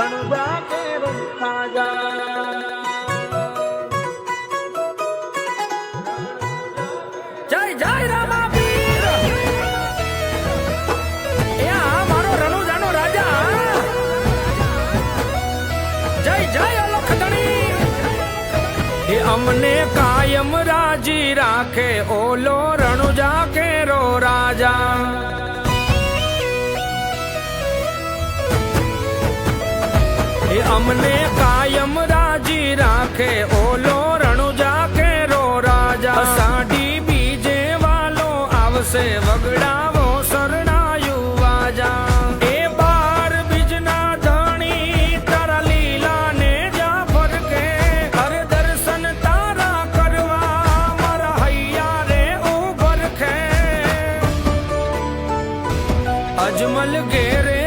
રણુજા કે રાજા. અમને કાયમ રાજી રાખે ઓલો રણુજા કેરો રાજા. એ અમને કાયમ રાજી રાખે. ઓલો રણુજા કેરો રાજા? સાડી બીજે વાલો આવશે. વગડાવો શરણાયુ વાજા. અજમલ ઘેરે